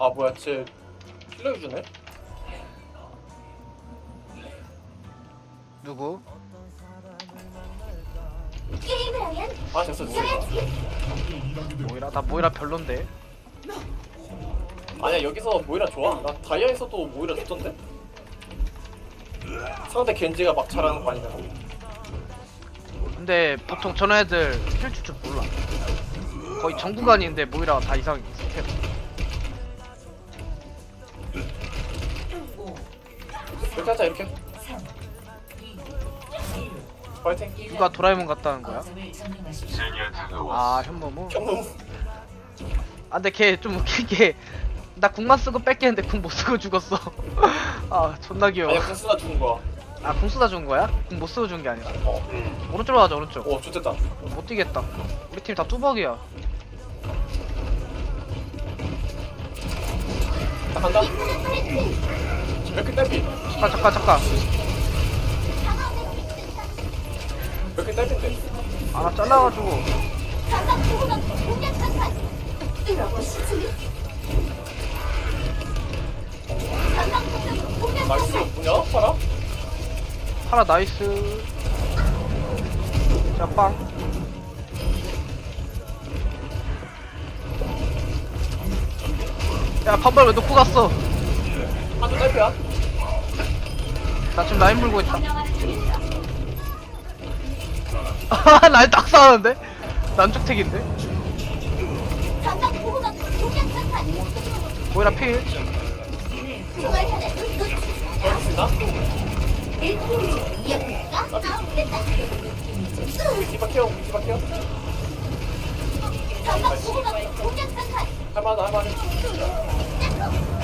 아 뭐야 쟤 힐러 유주네? 누구? 게임을 하면 아 됐어 됐어 모이라 나 모이라 별론데 아니야 여기서 모이라 좋아 나 다이아에서도 모이라 좋던데? 상대 겐지가 막 잘하는 거 아니냐 근데 보통 저런 애들 힐줄줄 몰라 거의 전 구간인데 모이라 다 이상 이렇게 하자 이렇게. 파이팅. 누가 도라에몽 같다는 거야? 아? 경무 아 근데 걔 좀 웃긴 게나 궁만 쓰고 뺏기는데 궁 못 쓰고 죽었어. 아 존나 귀여워. 아니야 궁수나 죽은 거야. 아 궁 쓰다 죽은 거야? 궁 못 쓰고 죽은 게 아니라? 어. 오른쪽으로 가자 오른쪽. 오 좋됐다. 못 뛰겠다. 우리 팀 다 뚜벅이야. 딱 간다 이렇게 딸피 잠깐 잠깐 잠깐 이렇게 딸피인데 아 나 잘라가지고 나이스 뭐냐 파라? 파라 나이스 자빵 야 판발 왜 놓고 갔어 한도 딸피야 나 지금 라인 물고 있다 아 라인 딱 싸우는데? 난쪽택인데? 모이라 필? 아 보호막 공략 상판 할만하다 할만해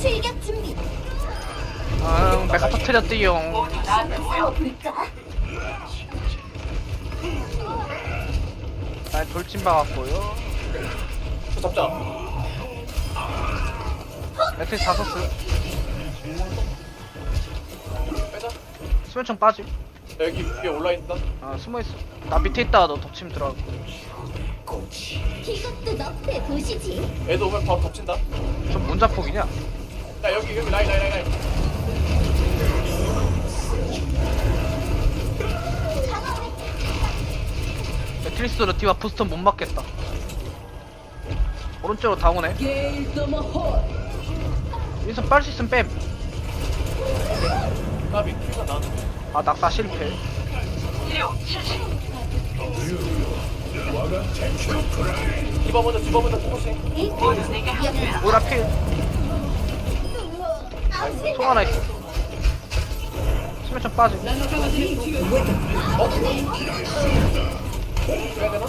출격 준비 메카 싸워볼까? 라인 돌진 박았고요. 저 잡자. 매트리스 다 썼어요 수면총 빠짐. 나 여기 위에 올라있다. 아 숨어 있어. 나 밑에 있다가 너 덮치면 들어가고 이것도 너프의 도시지? 애도 오면 바로 덮친다. 좀 뭔자폭이냐? 야 여기 여기 라인 라인 라인 라인. 매트리스로 디와 부스턴 못 맞겠다. 오른쪽으로 다 오네 윈선 빨 수 있으면 뺨 까비 킬가 나왔는데 아 낙사 실패. 디바 먼저 포커싱? 모이라 필. 통 하나 있어. 수면총 빠짐 해야 되나?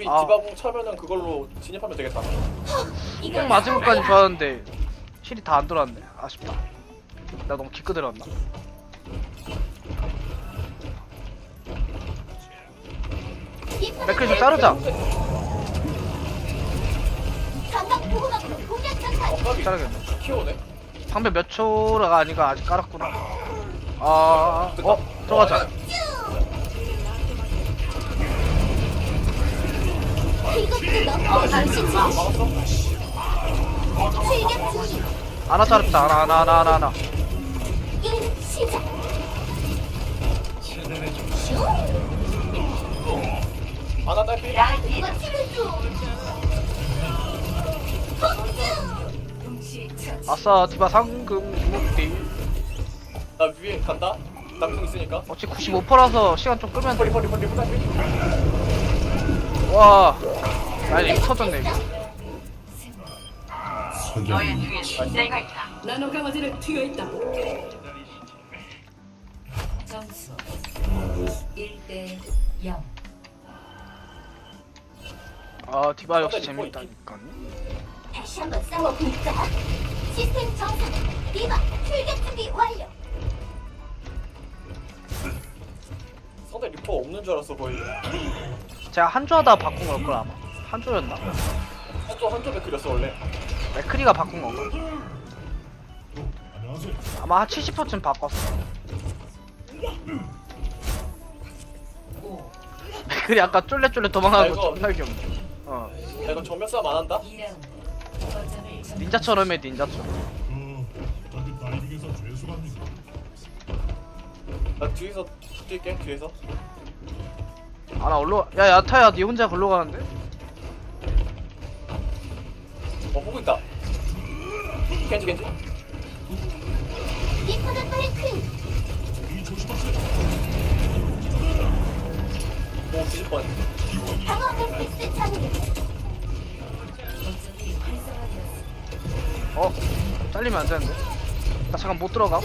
우리 아. 디바공 차면은 그걸로 진입하면 되겠다. 꼭 맞은 것까지 좋았는데 힐이 다 안 돌았네. 아쉽다. 나 너무 기껏 들었나? 맥클 좀 자르자. 감각 보호막으로 공략 상판 어 까비. 자르겠네. 키오네. 방금 몇 초라가 아니가 아직 깔았구나. 아, 어, 들어가자. 이것도. 게임 시작 아나 딸피 이거 치면서 아싸, 디바 상금 무대. 나 위에 간다 남성 있으니까 어찌 95%라서 시간 좀 끄면 허리 돼. 허리 허리 딸피 와, 야, 이거 터졌네, 이거. 나노 강화제를 튀어 있다. 점수 1대 0 아, 디바 역시 재밌다니까. 다시 한번 싸워볼까? 시스템 정상. 디바 출격 준비 완료. 상대 리퍼 없는 줄 알았어 거의 제가 한조 하다가 바꾼 걸걸 아마 한조였나? 한조 한조 맥크렸어 원래 맥크리가 바꾼 건가? 아마 한 70%쯤 바꿨어 맥크리 아까 쫄래쫄래 도망가는 거 아이고. 존나 귀엽네 어 야 이거 정면 싸움 안 한다? 2라운드 거점을 점 닌자처럼 해 닌자처럼. 나 뒤에서 뛸게 뒤에서 아나 올라 야 야타야 니 혼자 걸러 가는데? 어 보고 있다 겐지 겐지. 이 조심하세요. 오 뒤질 뻔 방어. 어? 잘리면 안 되는데 나 잠깐 못 들어가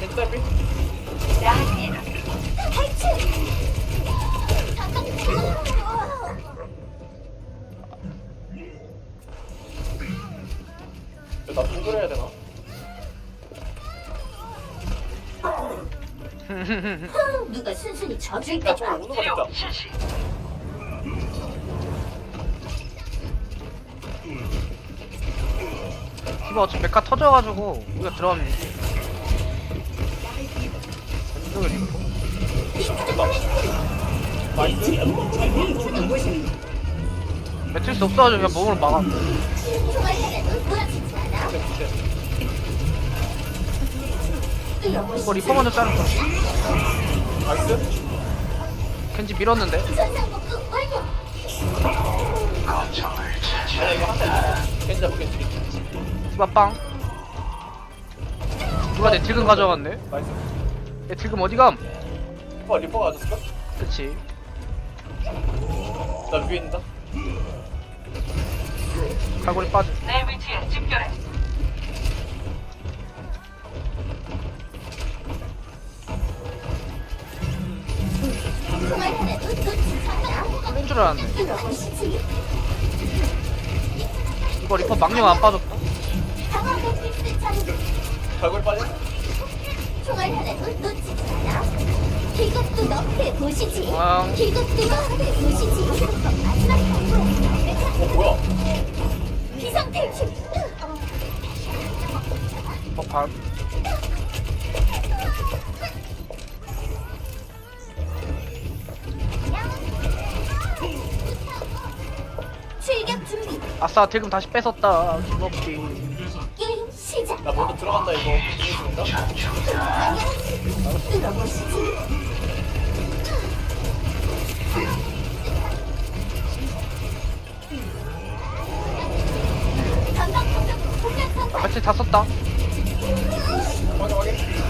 겐지 딸피. 흠, 누가 순순히 져줄까 야 저거 오는 거 같다. 디바 어차피 메카 터져가지고 우리가 들어가면 이기 이쪽을 입고 나이스 매트릭스 없어가지고 그냥 몸으로 막아. 총알탄에도 돌아치지 않아. 이거 리퍼 먼저 자를 거야 나이스. 겐지 밀었는데? 전상복구 완료. 아니야 이거 한대 겐지 잡고 겐지 디바 빵. 누가 내 딜금 가져갔네? 나이스. 얘 딜금 어디감? 리퍼 리퍼가 맞았을까? 그치. 나 위에 있다. 갈고리 빠져. 총알탄에도 놓치 뚫린 줄 알았네. 이거 리퍼 망령 안 빠졌다 놓치지 않아. 이것도 너프해 보시지. 아. 이것도 너프해 보시지. 마지막 어 뭐야 비상 탈출. 어, 반 아싸 딜금 다시 뺏었다 시작. 나 먼저 들어간다 이거 성공. 매트릭 다 썼다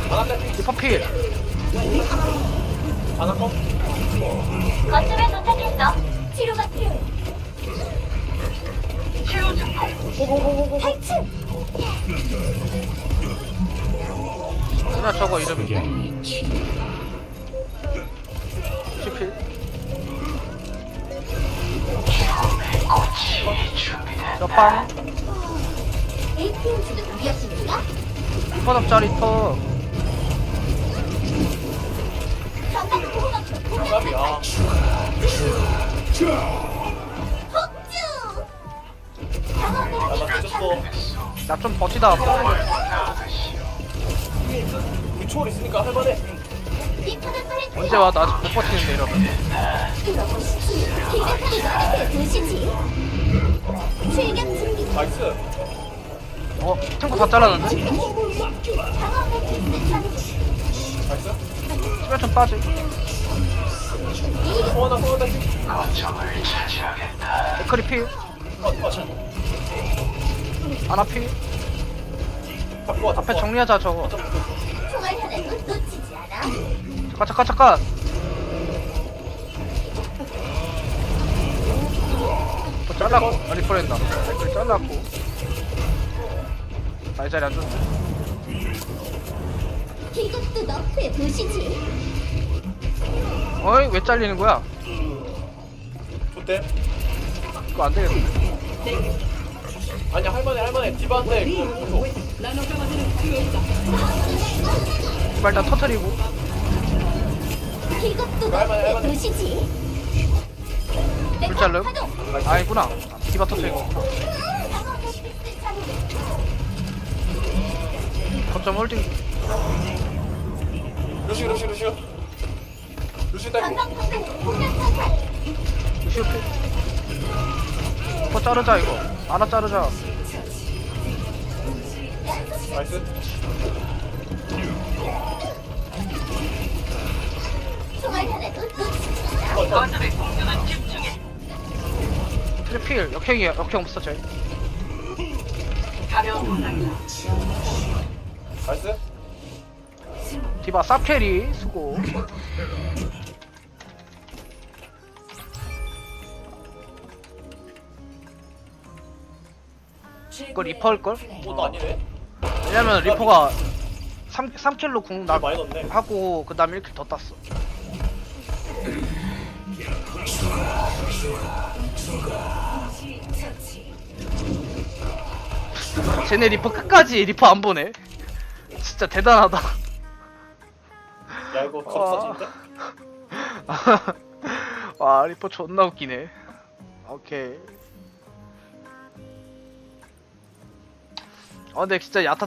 확인 리퍼 필 안한 거? 거점에 도착했어. 치료가 필요해. 그냥 저거 이름이 시필? 저빵 주도 위협입니까? 리퍼 전방 공격 공격 나 뒤졌어 나 좀 버티다 불초월 있으니까 할만해 언제 와 나 아직 못 버티는데 이러면. 나이스 어? 탱커 다 잘랐는데? 나이스 수면 좀 빠지 소원아 소원 딸피 데커리 필 어, 어, 참. 아나 필 잡고 와 앞에 잡고 와 정리하자 저거. 놓치지 않아. 잠깐 잠깐 잠깐. 또 잘랐고. 아 리퍼랜다 댓글 잘랐고. 나이 자리 안 좋네 이것도. 어이 왜 잘리는 거야? 좋대. 이거 안 되겠네 아니야 할만해 할만해 디바한테 그거 줘 제발 일단 터트리고 이것도 할만해, 너의 할만해. 도시지. 불잘름 파동. 아니구나 디바 터트리고. 거점 홀딩 루시 루시 루시 루시 딸고. 루시오 필 이거 자르자 이거. 하나 자르자. 나이스. 트리필 역행이야. 역행 없어 쟤. 나이스. 디바 쌉캐리 수고 이거 리퍼 할걸? 옷도 아니네. 왜냐면 리퍼가 3, 3킬로 궁 나, 나 많이 넣네. 하고 그 다음에 1킬 더 땄어. 쟤네 리퍼 끝까지 리퍼 안 보네. 진짜 대단하다. 야 이거 감사진데? 와 리퍼 존나 웃기네. 오케이 아 근데 진짜 야타